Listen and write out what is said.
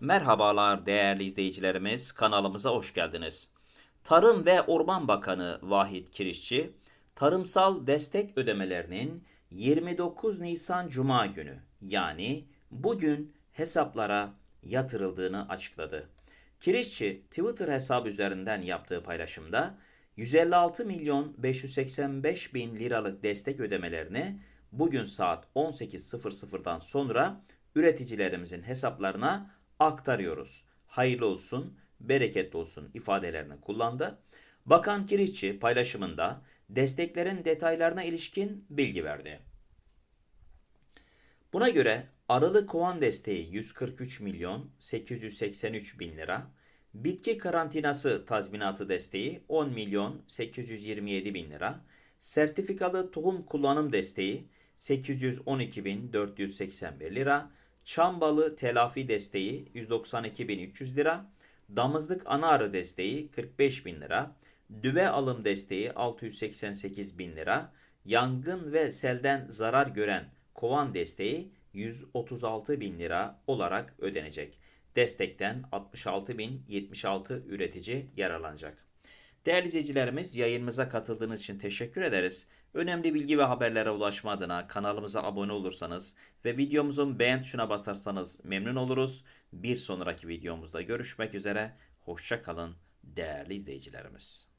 Merhabalar değerli izleyicilerimiz, kanalımıza hoş geldiniz. Tarım ve Orman Bakanı Vahit Kirişçi, tarımsal destek ödemelerinin 29 Nisan Cuma günü yani bugün hesaplara yatırıldığını açıkladı. Kirişçi Twitter hesabı üzerinden yaptığı paylaşımda 156 milyon 585 bin liralık destek ödemelerini bugün saat 18.00'dan sonra üreticilerimizin hesaplarına aktarıyoruz. Hayırlı olsun, bereketli olsun ifadelerini kullandı. Bakan Kirişçi paylaşımında desteklerin detaylarına ilişkin bilgi verdi. Buna göre arılı kovan desteği 143 milyon 883 bin lira, bitki karantinası tazminatı desteği 10 milyon 827 bin lira, sertifikalı tohum kullanım desteği 812 bin 481 lira, çam balı telafi desteği 192 bin 300 lira, damızlık ana arı desteği 45 bin lira, düve alım desteği 688 bin lira, yangın ve selden zarar gören kovan desteği 136 bin lira olarak ödenecek. Destekten 66.076 üretici yararlanacak. Değerli izleyicilerimiz yayınımıza katıldığınız için teşekkür ederiz. Önemli bilgi ve haberlere ulaşma adına kanalımıza abone olursanız ve videomuzun beğen tuşuna basarsanız memnun oluruz. Bir sonraki videomuzda görüşmek üzere. Hoşça kalın değerli izleyicilerimiz.